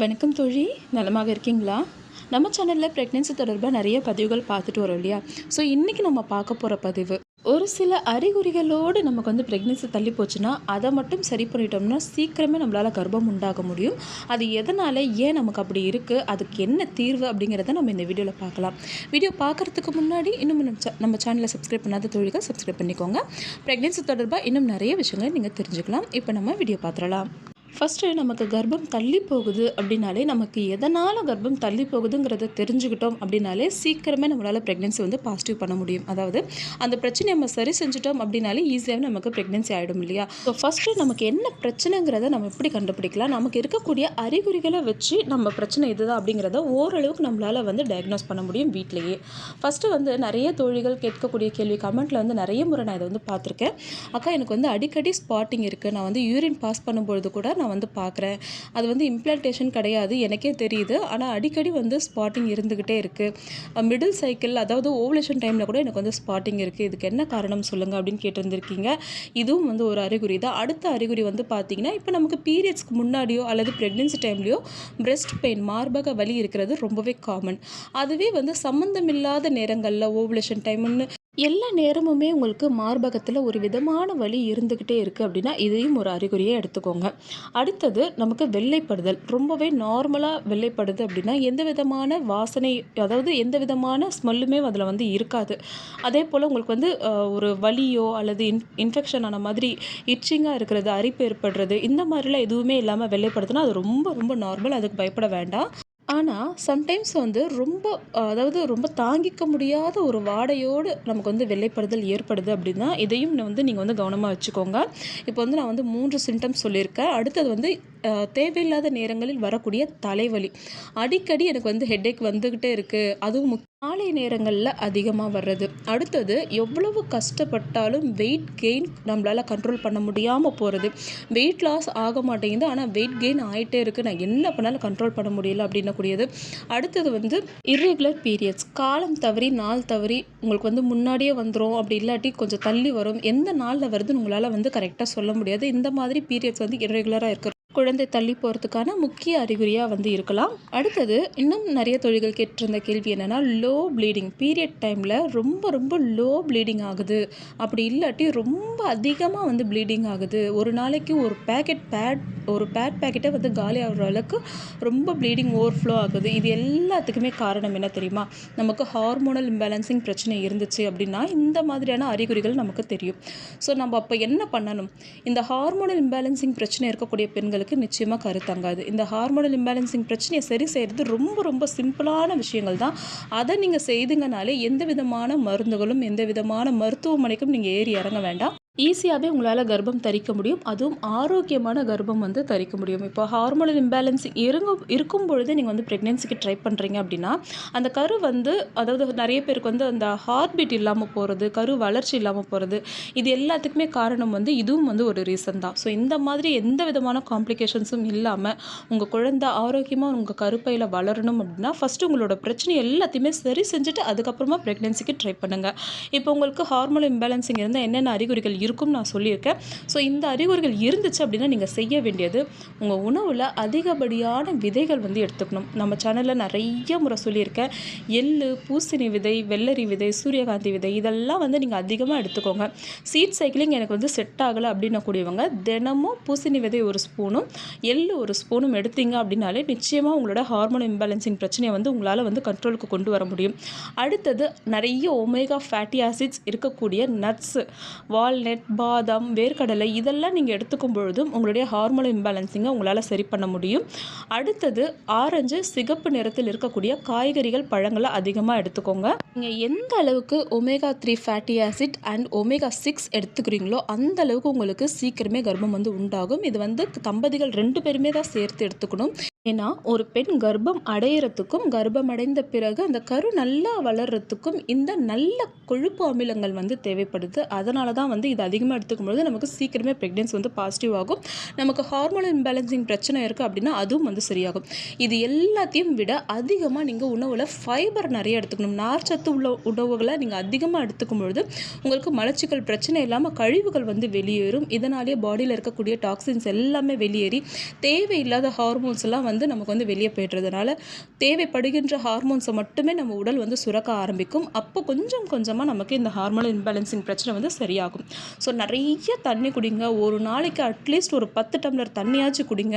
வணக்கம் தோழி. நலமாக இருக்கீங்களா? நம்ம சேனலில் ப்ரெக்னென்சி தொடர்பாக நிறைய பதிவுகள் பார்த்துட்டு வரோம் இல்லையா? ஸோ இன்றைக்கி நம்ம பார்க்க போகிற பதிவு ஒரு சில அறிகுறிகளோடு நமக்கு வந்து ப்ரெக்னென்சி தள்ளி போச்சுன்னா அதை மட்டும் சரி பண்ணிட்டோம்னா சீக்கிரமே நம்மளால் கர்ப்பம் உண்டாக முடியும். அது எதனால் ஏன் நமக்கு அப்படி இருக்குது அதுக்கு என்ன தீர்வு அப்படிங்கிறத நம்ம இந்த வீடியோவில் பார்க்கலாம். வீடியோ பார்க்குறதுக்கு முன்னாடி இன்னும் நம்ம நம்ம சேனலை சப்ஸ்கிரைப் பண்ணாத தொழில்கள் சப்ஸ்கிரைப் பண்ணிக்கோங்க. ப்ரெக்னென்சி தொடர்பாக இன்னும் நிறைய விஷயங்களை நீங்கள் தெரிஞ்சுக்கலாம். இப்போ நம்ம வீடியோ பார்த்துடலாம். ஃபஸ்ட்டு நமக்கு கர்ப்பம் தள்ளி போகுது அப்படின்னாலே நமக்கு எதனால் கர்ப்பம் தள்ளி போகுதுங்கிறத தெரிஞ்சுக்கிட்டோம் அப்படின்னாலே சீக்கிரமே நம்மளால் ப்ரெக்னென்சி வந்து பாசிட்டிவ் பண்ண முடியும். அதாவது அந்த பிரச்சனையை நம்ம சரி செஞ்சுட்டோம் அப்படின்னாலே ஈஸியாகவே நமக்கு ப்ரெக்னென்சி ஆகிடும் இல்லையா? ஸோ ஃபஸ்ட்டு நமக்கு என்ன பிரச்சனைங்கிறத நம்ம எப்படி கண்டுபிடிக்கலாம்? நமக்கு இருக்கக்கூடிய அறிகுறிகளை வச்சு நம்ம பிரச்சனை இதுதான் அப்படிங்கிறத ஓரளவுக்கு நம்மளால் வந்து டயக்னோஸ் பண்ண முடியும் வீட்டிலேயே ஃபஸ்ட்டு வந்து நிறைய தோழிகள் கேட்கக்கூடிய கேள்வி கமெண்ட்டில் வந்து நிறைய முறை நான் இதை வந்து பார்த்துருக்கேன். அக்கா எனக்கு வந்து அடிக்கடி ஸ்பாட்டிங் இருக்குது நான் வந்து யூரின் பாஸ் பண்ணும்பொழுது கூட நான் நான் வந்து பார்க்குறேன். அது வந்து இம்ப்ளான்டேஷன் கிடையாது எனக்கே தெரியுது. ஆனால் அடிக்கடி வந்து ஸ்பாட்டிங் இருந்துக்கிட்டே இருக்குது மிடில் சைக்கிள் அதாவது ஓவலேஷன் டைமில் கூட எனக்கு வந்து ஸ்பாட்டிங் இருக்குது இதுக்கு என்ன காரணம் சொல்லுங்கள் அப்படின்னு கேட்டிருந்திருக்கீங்க. இதுவும் வந்து ஒரு அறிகுறி தான். அடுத்த அறிகுறி வந்து பார்த்தீங்கன்னா இப்போ நமக்கு பீரியட்ஸ்க்கு முன்னாடியோ அல்லது ப்ரெக்னென்சி டைம்லையோ பிரெஸ்ட் பெயின் மார்பக வலி இருக்கிறது ரொம்பவே காமன் அதுவே வந்து சம்மந்தமில்லாத நேரங்களில் ஓவலேஷன் டைம்னு எல்லா நேரமுமே உங்களுக்கு மார்பகத்தில் ஒரு விதமான வலி இருந்துக்கிட்டே இருக்குது அப்படின்னா இதையும் ஒரு அறிகுறியை எடுத்துக்கோங்க. அடுத்தது நமக்கு வெள்ளைப்படுதல். ரொம்பவே நார்மலாக வெள்ளைப்படுது அப்படின்னா எந்த விதமான வாசனை அதாவது எந்த விதமான ஸ்மெல்லுமே அதில் வந்து இருக்காது. அதே போல் உங்களுக்கு வந்து ஒரு வலியோ அல்லது இன் இன்ஃபெக்ஷன் ஆன மாதிரி இச்சிங்காக இருக்கிறது அரிப்பு ஏற்படுறது இந்த மாதிரிலாம் எதுவுமே இல்லாமல் வெள்ளைப்படுதுன்னா அது ரொம்ப ரொம்ப நார்மல் அதுக்கு பயப்பட வேண்டாம். ஆனால் சம்டைம்ஸ் வந்து ரொம்ப அதாவது ரொம்ப தாங்கிக்க முடியாத ஒரு வாடையோடு நமக்கு வந்து வெள்ளைப்படுதல் ஏற்படுது அப்படின்னா இதையும் வந்து நீங்கள் வந்து கவனமாக வச்சுக்கோங்க. இப்போ வந்து நான் வந்து மூன்று சிம்டம்ஸ் சொல்லியிருக்கேன். அடுத்தது வந்து தேவையில்லாத நேரங்களில் வரக்கூடிய தலைவலி. அடிக்கடி எனக்கு வந்து ஹெட்டேக் வந்துக்கிட்டே இருக்குது அதுவும் காலை மாலை நேரங்களில் அதிகமாக வர்றது. அடுத்தது எவ்வளவு கஷ்டப்பட்டாலும் வெயிட் கெயின் நம்மளால் கண்ட்ரோல் பண்ண முடியாமல் போகிறது வெயிட் லாஸ் ஆக மாட்டேங்குது. ஆனால் வெயிட் கெயின் ஆகிட்டே இருக்குது நான் என்ன பண்ணாலும் கண்ட்ரோல் பண்ண முடியல அப்படின்னக்கூடியது. அடுத்தது வந்து இர்ரெகுலர் பீரியட்ஸ் காலம் தவறி நாள் தவறி உங்களுக்கு வந்து முன்னாடியே வந்துடும் அப்படி இல்லாட்டி கொஞ்சம் தள்ளி வரும். எந்த நாளில் வருதுன்னு உங்களால் வந்து கரெக்டாக சொல்ல முடியாது. இந்த மாதிரி பீரியட்ஸ் வந்து இர்ரெகுலராக இருக்கிற குழந்தை தள்ளி போகிறதுக்கான முக்கிய அறிகுறியாக வந்து இருக்கலாம். அடுத்தது இன்னும் நிறைய தொழில்கள் கேட்டிருந்த கேள்வி என்னென்னா லோ ப்ளீடிங் பீரியட் டைமில் ரொம்ப ரொம்ப லோ ப்ளீடிங் ஆகுது. அப்படி இல்லாட்டி ரொம்ப அதிகமாக வந்து ப்ளீடிங் ஆகுது. ஒரு நாளைக்கு ஒரு பேக்கெட் பேட் ஒரு பேட் பேக்கெட்டை வந்து காலி ஆகிற அளவுக்கு ரொம்ப ப்ளீடிங் ஓவர்ஃப்ளோ ஆகுது. இது எல்லாத்துக்குமே காரணம் என்ன தெரியுமா? நமக்கு ஹார்மோனல் இம்பேலன்சிங் பிரச்சனை இருந்துச்சு அப்படின்னா இந்த மாதிரியான அறிகுறிகள் நமக்கு தெரியும். ஸோ நம்ம அப்போ என்ன பண்ணணும்? இந்த ஹார்மோனல் இம்பேலன்சிங் பிரச்சனை இருக்கக்கூடிய பெண்களுக்கு நிச்சயமாக கருத்தங்காது இந்த ஹார்மோனல் இம்பேலன்சிங் பிரச்சனையை சரி செய்கிறது ரொம்ப ரொம்ப சிம்பிளான விஷயங்கள் தான். அதை நீங்கள் செய்துங்கனாலே எந்த விதமான மருந்துகளும் எந்த விதமான மருத்துவமனைக்கும் நீங்கள் ஏறி இறங்க வேண்டாம். ஈஸியாகவே உங்களால் கர்ப்பம் தரிக்க முடியும். அதுவும் ஆரோக்கியமான கர்ப்பம் வந்து தரிக்க முடியும். இப்போ ஹார்மோனல் இம்பேலன்ஸிங் இருங்க இருக்கும் பொழுது நீங்கள் வந்து ப்ரெக்னென்சிக்கு ட்ரை பண்ணுறீங்க அப்படின்னா அந்த கரு வந்து அதாவது நிறைய பேருக்கு வந்து அந்த ஹார்ட் பீட் இல்லாமல் போகிறது கரு வளர்ச்சி இல்லாமல் போகிறது இது எல்லாத்துக்குமே காரணம் வந்து இதுவும் வந்து ஒரு ரீசன் தான். ஸோ இந்த மாதிரி எந்த விதமான காம்ப்ளிகேஷன்ஸும் இல்லாமல் உங்கள் குழந்தை ஆரோக்கியமாக உங்கள் கருப்பையில் வளரணும் அப்படின்னா ஃபஸ்ட்டு உங்களோட பிரச்சனை எல்லாத்தையுமே சரி செஞ்சுட்டு அதுக்கப்புறமா ப்ரெக்னென்சிக்கு ட்ரை பண்ணுங்கள் இப்போ உங்களுக்கு ஹார்மோனல் இம்பேலன்ஸிங் இருந்தால் என்னென்ன அறிகுறிகள் இருக்கும் நான் சொல்லியிருக்கேன். ஸோ இந்த அறிகுறிகள் இருந்துச்சு அப்படின்னா நீங்கள் செய்ய வேண்டியது உங்கள் உணவில் அதிகப்படியான விதைகள் வந்து எடுத்துக்கணும். நம்ம சேனலில் நிறைய முறை சொல்லியிருக்கேன். எள்ளு பூசணி விதை வெள்ளரி விதை சூரியகாந்தி விதை இதெல்லாம் வந்து நீங்கள் அதிகமாக எடுத்துக்கோங்க. சீட் சைக்கிளிங் எனக்கு வந்து செட் ஆகலை அப்படின்னக்கூடியவங்க தினமும் பூசணி விதை ஒரு ஸ்பூனும் எள்ளு ஒரு ஸ்பூனும் எடுத்தீங்க அப்படின்னாலே நிச்சயமாக உங்களோட ஹார்மோன் இம்பேலன்சிங் பிரச்சனையை வந்து உங்களால் வந்து கண்ட்ரோலுக்கு கொண்டு வர முடியும். அடுத்தது நிறைய ஒமேகா ஃபேட்டி ஆசிட்ஸ் இருக்கக்கூடிய நட்ஸு வால்நட் பாதாம் வேர்க்கடலை இதெல்லாம் நீங்கள் எடுத்துக்கும் பொழுதும் உங்களுடைய ஹார்மோன் இம்பேலன்ஸிங்கை உங்களால் சரி பண்ண முடியும். அடுத்தது ஆரஞ்சு சிகப்பு நிறத்தில் இருக்கக்கூடிய காய்கறிகள் பழங்களை அதிகமாக எடுத்துக்கோங்க. நீங்கள் எந்த அளவுக்கு omega three fatty acid and omega six எடுத்துக்கிறீங்களோ அந்த அளவுக்கு உங்களுக்கு சீக்கிரமே கர்ப்பம் வந்து உண்டாகும். இது வந்து தம்பதிகள் ரெண்டு பேருமே தான் சேர்த்து எடுத்துக்கணும். ஏன்னா ஒரு பெண் கர்ப்பம் அடையிறதுக்கும் கர்ப்பம் அடைந்த பிறகு அந்த கரு நல்லா வளர்றதுக்கும் இந்த நல்ல கொழுப்பு அமிலங்கள் வந்து தேவைப்படுது. அதனால தான் வந்து இது அதிகமாக எடுத்துக்கும் பொழுது நமக்கு சீக்கிரமே ப்ரெக்னென்சி வந்து பாசிட்டிவ் ஆகும். நமக்கு ஹார்மோன் இம்பேலன்சிங் பிரச்சனை இருக்குது அப்படின்னா அதுவும் வந்து சரியாகும். இது எல்லாத்தையும் விட அதிகமாக நீங்கள் உணவில் ஃபைபர் நிறைய எடுத்துக்கணும். நார்ச்சத்து உள்ள உணவுகளை நீங்கள் அதிகமாக எடுத்துக்கும் பொழுது உங்களுக்கு மலச்சிக்கல் பிரச்சனை இல்லாமல் கழிவுகள் வந்து வெளியேறும். இதனாலேயே பாடியில் இருக்கக்கூடிய டாக்ஸின்ஸ் எல்லாமே வெளியேறி தேவையில்லாத ஹார்மோன்ஸ் எல்லாம் வந்து வந்து நமக்கு வந்து வெளியே போய்டுறதுனால தேவைப்படுகின்ற ஹார்மோன்ஸை மட்டுமே நம்ம உடல் வந்து சுரக்க ஆரம்பிக்கும். அப்போ கொஞ்சம் கொஞ்சமாக நமக்கு இந்த ஹார்மோனல் இன்பேலன்சிங் பிரச்சனை வந்து சரியாகும். ஸோ நிறைய தண்ணி குடிங்க. ஒரு நாளைக்கு அட்லீஸ்ட் ஒரு பத்து டம்ளர் தண்ணியாச்சும் குடிங்க.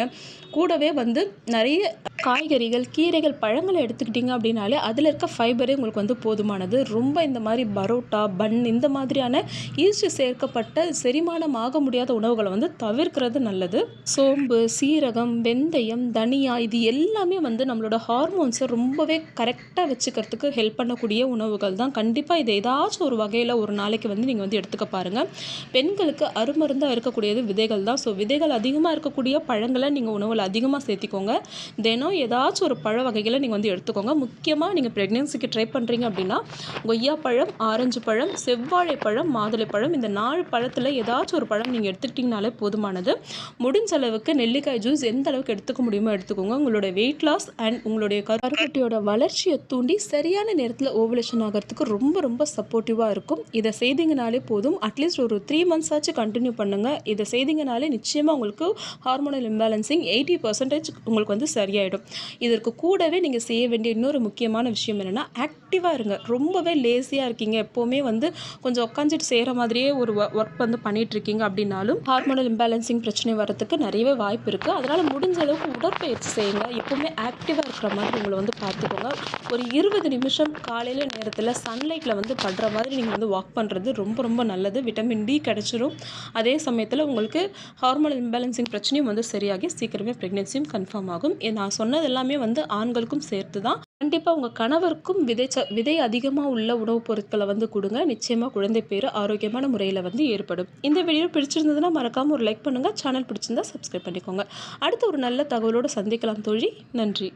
கூடவே வந்து நிறைய காய்கறிகள் கீரைகள் பழங்களை எடுத்துக்கிட்டிங்க அப்படின்னாலே அதில் இருக்க ஃபைபரே உங்களுக்கு வந்து போதுமானது. ரொம்ப இந்த மாதிரி பரோட்டா பன் இந்த மாதிரியான ஈஸ்ட் சேர்க்கப்பட்ட செரிமானம் ஆக முடியாத உணவுகளை வந்து தவிர்க்கிறது நல்லது. சோம்பு சீரகம் வெந்தயம் தனியா இது எல்லாமே வந்து நம்மளோட ஹார்மோன்ஸை ரொம்பவே கரெக்டாக வச்சுக்கிறதுக்கு ஹெல்ப் பண்ணக்கூடிய உணவுகள் தான். கண்டிப்பாக இதை ஏதாச்சும் ஒரு வகையில் ஒரு நாளைக்கு வந்து நீங்கள் வந்து எடுத்துக்க பாருங்கள் பெண்களுக்கு அருமருந்தாக இருக்கக்கூடியது விதைகள் தான். ஸோ விதைகள் அதிகமாக இருக்கக்கூடிய பழங்களை நீங்கள் உணவில் அதிகமாக சேர்த்திக்கோங்க. தினம் ஏதாச்சும் ஒரு பழ வகைகளை நீங்கள் வந்து எடுத்துக்கோங்க. முக்கியமாக நீங்கள் ப்ரெக்னென்சிக்கு ட்ரை பண்ணுறீங்க அப்படின்னா கொய்யா பழம் ஆரஞ்சு பழம் செவ்வாழை பழம் மாதுளை பழம் இந்த நாலு பழத்தில் ஏதாச்சும் ஒரு பழம் நீங்கள் எடுத்துக்கிட்டிங்கனாலே போதுமானது. முடிஞ்ச அளவுக்கு நெல்லிக்காய் ஜூஸ் எந்த அளவுக்கு எடுத்துக்க முடியுமோ எடுத்துக்கோங்க. உங்களோட வெயிட் லாஸ் அண்ட் உங்களுடைய கருக்கட்டியோட வளர்ச்சியை தூண்டி சரியான நேரத்தில் ஓவலேஷன் ஆகிறதுக்கு ரொம்ப ரொம்ப சப்போர்ட்டிவாக இருக்கும். இதை செய்தீங்கனாலே போதும். அட்லீஸ்ட் ஒரு த்ரீ மந்த்ஸ் ஆச்சு கண்டினியூ பண்ணுங்கள் இதை செய்தீங்கனாலே நிச்சயமாக உங்களுக்கு ஹார்மோனல் இம்பேலன்சிங் எயிட்டி பர்சன்டேஜ் உங்களுக்கு வந்து சரியாயிடும். இதற்கு கூடவே நீங்கள் செய்ய வேண்டிய இன்னொரு முக்கியமான விஷயம் என்னென்னா ஆக்டிவாக இருங்க. ரொம்பவே லேசியாக இருக்கீங்க. எப்போவுமே வந்து கொஞ்சம் உட்காந்துட்டு செய்கிற மாதிரியே ஒரு ஒர்க் வந்து பண்ணிட்டு இருக்கீங்க அப்படின்னாலும் ஹார்மோனல் இம்பேலன்சிங் பிரச்சனை வரதுக்கு நிறையவே வாய்ப்பு இருக்குது அதனால் முடிஞ்ச அளவுக்கு உடற்பயிற்சி செய்யுங்க. எப்போவுமே ஆக்டிவாக இருக்கிற மாதிரி உங்களை வந்து பார்த்துக்கோங்க. ஒரு இருபது நிமிஷம் காலையில் நேரத்தில் சன்லைட்டில் வந்து படுற மாதிரி நீங்கள் வந்து வாக் பண்ணுறது ரொம்ப ரொம்ப நல்லது. விட்டமின் டி கிடச்சிரும். அதே சமயத்தில் உங்களுக்கு ஹார்மோன் இம்பேலன்சிங் பிரச்சனையும் வந்து சரியாகி சீக்கிரமே ப்ரெக்னென்சியும் கன்ஃபார்ம் ஆகும். நான் சொன்னது எல்லாமே வந்து ஆண்களுக்கும் சேர்த்து தான் கண்டிப்பாக உங்கள் கணவருக்கும் விதை ச விதை அதிகமாக உள்ள உணவுப் பொருட்களை வந்து கொடுங்க. நிச்சயமாக குழந்தை பேர் ஆரோக்கியமான முறையில் வந்து ஏற்படும். இந்த வீடியோ பிடிச்சிருந்ததுன்னா மறக்காமல் ஒரு லைக் பண்ணுங்கள் சேனல் பிடிச்சிருந்தா சப்ஸ்கிரைப் பண்ணிக்கோங்க. அடுத்து ஒரு நல்ல தகவலோடு சந்திக்கலாம் தோழி. நன்றி.